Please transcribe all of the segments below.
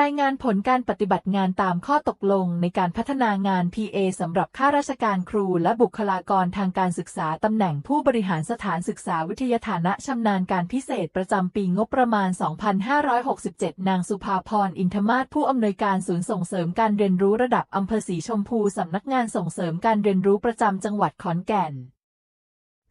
รายงานผลการปฏิบัติงานตามข้อตกลงในการพัฒนางาน PA สำหรับข้าราชการครูและบุคลากรทางการศึกษาตำแหน่งผู้บริหารสถานศึกษาวิทยาฐานะชำนาญการพิเศษประจำปีงบประมาณ 2567 นางสุภาพรอินทมาศผู้อำนวยการศูนย์ส่งเสริมการเรียนรู้ระดับอำเภอสีชมพูสำนักงานส่งเสริมการเรียนรู้ประจำจังหวัดขอนแก่น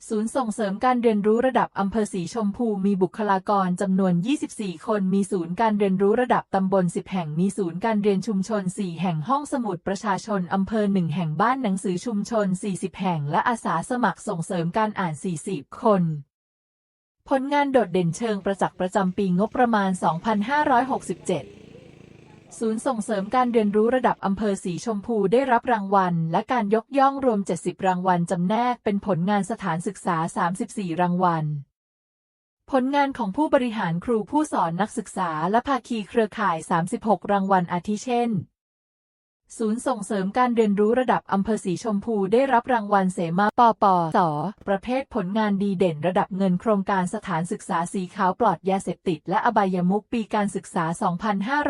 ศูนย์ส่งเสริมการเรียนรู้ระดับอำเภอสีชมพูมีบุคลากรจำนวน 24 คน มีศูนย์การเรียนรู้ระดับตำบล 10 แห่ง มีศูนย์การเรียนชุมชน 4 แห่ง ห้องสมุดประชาชนอำเภอ 1 แห่ง บ้านหนังสือชุมชน 40 แห่ง และอาสาสมัครส่งเสริมการอ่าน 40 คนผลงานโดดเด่นเชิงประจักษ์ประจำปีงบประมาณ 2567 ศูนย์ส่งเสริมการเรียนรู้ระดับอำเภอสีชมพูได้รับรางวัล และการยกย่องรวม 70 รางวัลจำแนกเป็นผลงานสถานศึกษา 34 รางวัล ผลงานของผู้บริหารครูผู้สอนนักศึกษาและภาคีเครือข่าย 36 รางวัลอาทิเช่น ศูนย์ส่งเสริมการเรียนรู้ระดับอำเภอสีชมพูได้รับรางวัลเสมาปปสประเภทผลงานดีเด่นระดับเงินโครงการสถานศึกษาสีขาวปลอดยาเสพติด และอบายมุขปีการศึกษา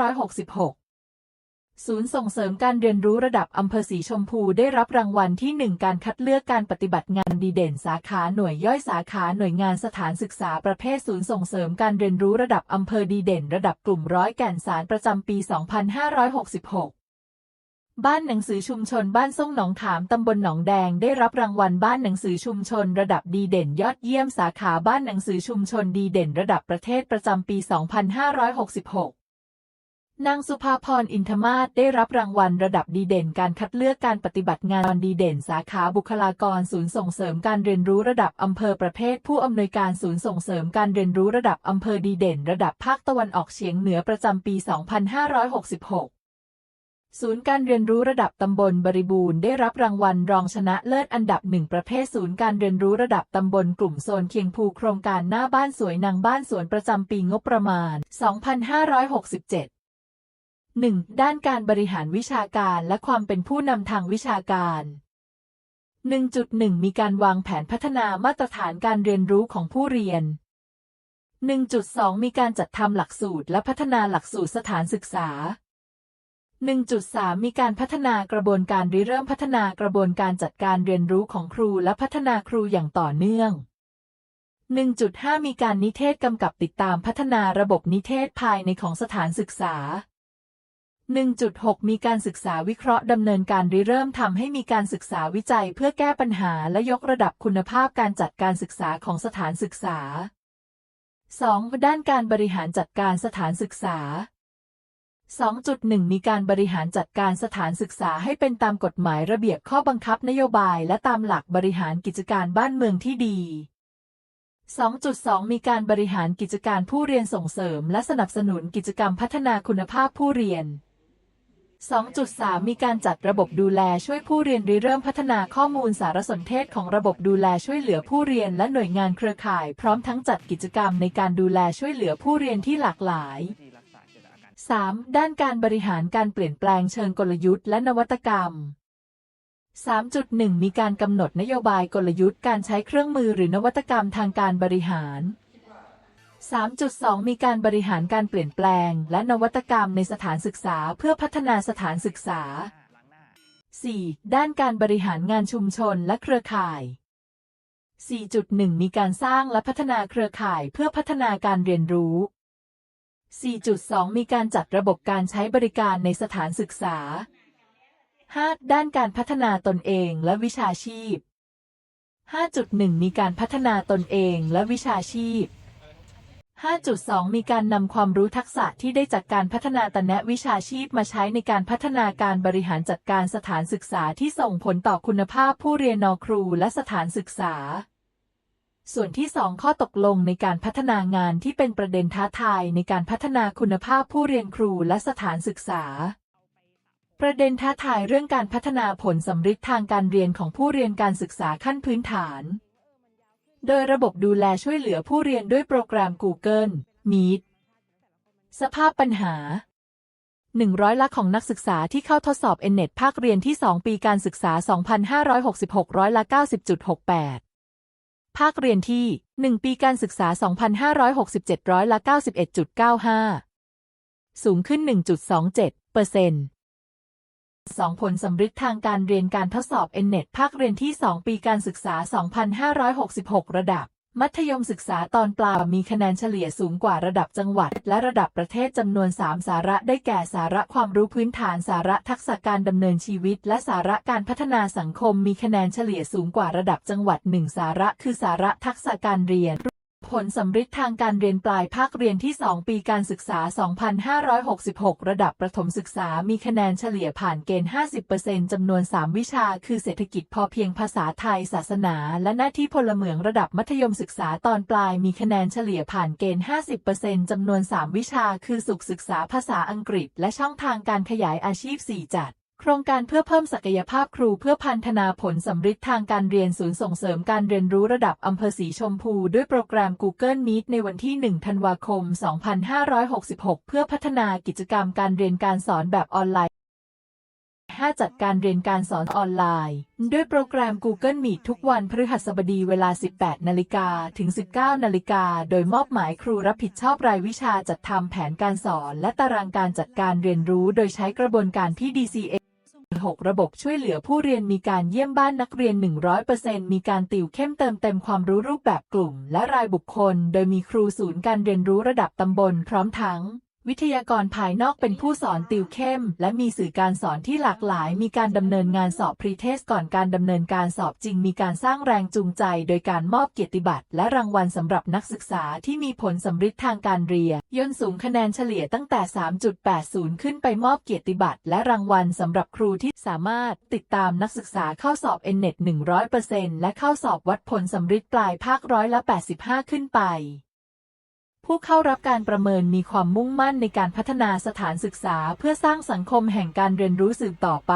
2566ศูนย์ส่งเสริมการเรียนรู้ระดับอำเภอสีชมพูได้รับรางวัลที่ 1 การคัดเลือกการปฏิบัติงานดีเด่นสาขาหน่วยย่อยสาขาหน่วยงานสถานศึกษาประเภทศูนย์ส่งเสริมการเรียนรู้ระดับอำเภอดีเด่น ระดับกลุ่มร้อยแก่นสารประจำปี 2566 บ้านหนังสือชุมชนบ้านส่งหนองขามตำบลหนองแดงได้รับรางวัลบ้านหนังสือชุมชนระดับดีเด่นยอดเยี่ยมสาขาบ้านหนังสือชุมชนดีเด่นระดับประเทศประจำปี 2566 นางสุภาพรอินทมาศได้รับรางวัลระดับดีเด่นการคัดเลือกการปฏิบัติงานดีเด่น สาขาบุคลากรศูนย์ส่งเสริมการเรียนรู้ระดับอำเภอประเภท ผู้อำนวยการศูนย์ส่งเสริมการเรียนรู้ระดับอำเภอดีเด่น ระดับภาคตะวันออกเฉียงเหนือประจำปี 2566 ศูนย์การเรียนรู้ระดับตำบลบริบูรณ์ได้รับรางวัลรองชนะเลิศอันดับหนึ่งประเภทศูนย์การเรียนรู้ระดับตำบลกลุ่มโซนเคียงภูโครงการหน้าบ้านสวยนางบ้านสวนประจำปีงบประมาณ 2567 1. ด้านการบริหารวิชาการและความเป็นผู้นำทางวิชาการ 1.1 มีการวางแผนพัฒนามาตรฐานการเรียนรู้ของผู้เรียน 1.2 มีการจัดทำหลักสูตรและพัฒนาหลักสูตรสถานศึกษา 1.3 มีการพัฒนากระบวนการริเริ่มพัฒนากระบวนการจัดการเรียนรู้ของครูและพัฒนาครูอย่างต่อเนื่อง 1.5 มีการนิเทศกำกับติดตามพัฒนาระบบนิเทศภายในของสถานศึกษา 1.6 มีการศึกษาวิเคราะห์ดำเนินการริเริ่มทำให้มีการศึกษาวิจัยเพื่อแก้ปัญหาและยกระดับคุณภาพการจัดการศึกษาของสถานศึกษา 2. ด้านการบริหารจัดการสถานศึกษา 2.1 มีการบริหารจัดการสถานศึกษาให้เป็นตามกฎหมายระเบียบข้อบังคับนโยบายและตามหลักบริหารกิจการบ้านเมืองที่ดี 2.2 มีการบริหารกิจการผู้เรียนส่งเสริม และสนับสนุนกิจกรรมพัฒนาคุณภาพผู้เรียน 2.3 มีการจัดระบบดูแลช่วยผู้เรียนริเริ่มพัฒนาข้อมูลสารสนเทศของระบบดูแลช่วยเหลือผู้เรียนและหน่วยงานเครือข่าย พร้อมทั้งจัดกิจกรรมในการดูแลช่วยเหลือผู้เรียนที่หลากหลาย 3. ด้านการบริหารการเปลี่ยนแปลงเชิงกลยุทธ์และนวัตกรรม 3.1 มีการกำหนดนโยบายกลยุทธ์การใช้เครื่องมือหรือนวัตกรรมทางการบริหาร 3.2 มีการบริหารการเปลี่ยนแปลง และนวัตกรรมในสถานศึกษาเพื่อพัฒนาสถานศึกษา 4. ด้านการบริหารงานชุมชนและเครือข่าย 4.1 มีการสร้างและพัฒนาเครือข่ายเพื่อพัฒนาการเรียนรู้ 4.2 มีการจัดระบบการใช้บริการในสถานศึกษา 5. ด้านการพัฒนาตนเองและวิชาชีพ 5.1 มีการพัฒนาตนเองและวิชาชีพ 5.2 มีการนำความรู้ทักษะที่ได้จากการพัฒนาตนะวิชาชีพมาใช้ในการพัฒนาการบริหารจัดการสถานศึกษาที่ส่งผลต่อคุณภาพผู้เรียนนอครูและสถานศึกษา ส่วนที่ 2 ข้อตกลงในการพัฒนางานที่เป็นประเด็นท้าทายในการพัฒนาคุณภาพผู้เรียนครูและสถานศึกษา ประเด็นท้าทายเรื่องการพัฒนาผลสำฤทธิ์ทางการเรียนของผู้เรียนการศึกษาขั้นพื้นฐาน โดยระบบดูแลช่วยเหลือผู้เรียนด้วยโปรแกรม Google Meet สภาพปัญหา 100 ละของนักศึกษาที่เข้าทดสอบ NNET ภาคเรียนที่ 2 ปีการศึกษา 2566 ร้อยละ90.68 ภาคเรียนที่ 1 ปีการศึกษา 2567ร้อยละ91.95 สูงขึ้น 1.27เปอร์เซ็นต์สองผลสำฤทธิ์ทางการเรียนการทดสอบ NNET ภาคเรียนที่ 2 ปีการศึกษา 2566 ระดับ มัธยมศึกษาตอนปลายมีคะแนนเฉลี่ยสูงกว่าระดับจังหวัด และระดับประเทศจำนวน 3 สาระได้แก่สาระความรู้พื้นฐานสาระทักษะการดำเนินชีวิต และสาระการพัฒนาสังคมมีคะแนนเฉลี่ยสูงกว่าระดับจังหวัด 1 สาระคือสาระทักษะการเรียน ผลสำฤทธิ์ทางการเรียนปลายภาคเรียนที่ 2 ปีการศึกษา 2566 ระดับประถมศึกษา มีคะแนนเฉลี่ยผ่านเกณฑ์ 50%จำนวน 3 วิชา คือเศรษฐกิจพอเพียงภาษาไทย ศาสนา และหน้าที่พลเมืองระดับมัธยมศึกษาตอนปลาย มีคะแนนเฉลี่ยผ่านเกณฑ์ 50%จำนวน 3 วิชา คือสุขศึกษาภาษาอังกฤษ และช่องทางการขยายอาชีพ 4 จัด ครงการเพื่อเพิ่มศักยภาพครูเพื่อพัฒนาผลสำฤทธิ์ทางการเรียนศูนย์ส่งเสริมการเรียนรู้ระดับอำเภอสีชมพู ด้วยโปรแกรม Google Meet ในวันที่ 1 ธันวาคม 2566 เพื่อพัฒนากิจกรรมการเรียนการสอนแบบออนไลน์5จัดการเรียนการสอนออนไลน์ ด้วยโปรแกรม Google Meet ทุกวันพฤหัสบดีเวลา 18 นาฬิกาถึง 19 นาฬิกา โดยมอบหมายครูรับผิดชอบรายวิชาจัดทำแผนการสอน และตารางการจัดการเรียนรู้โดยใช้กระบวนการที่ DCA 6 ระบบช่วยเหลือผู้เรียนมีการเยี่ยมบ้านนักเรียน 100%มีการติวเข้มเติมเต็มความรู้รูปแบบกลุ่ม และรายบุคคล โดยมีครูศูนย์การเรียนรู้ระดับตำบลพร้อมทั้ง วิทยากรภายนอกเป็นผู้สอนติวเข้ม และมีสื่อการสอนที่หลากหลาย มีการดำเนินงานสอบพรีเทสก่อนการดำเนินการสอบจริง มีการสร้างแรงจูงใจ โดยการมอบเกียรติบัตรและรางวัลสำหรับนักศึกษาที่มีผลสำฤทธิ์ทางการเรียนย่นสูงคะแนนเฉลี่ยตั้งแต่ 3.80 ขึ้นไปมอบเกียรติบัตรและรางวัลสำหรับครูที่สามารถติดตามนักศึกษาเข้าสอบ NNET 100%และเข้าสอบวัดผลสำฤทธิ์ปลายภาคร้อยละ85 ขึ้นไป ผู้เข้ารับการประเมินมีความมุ่งมั่นในการพัฒนาสถานศึกษา เพื่อสร้างสังคมแห่งการเรียนรู้สืบต่อไป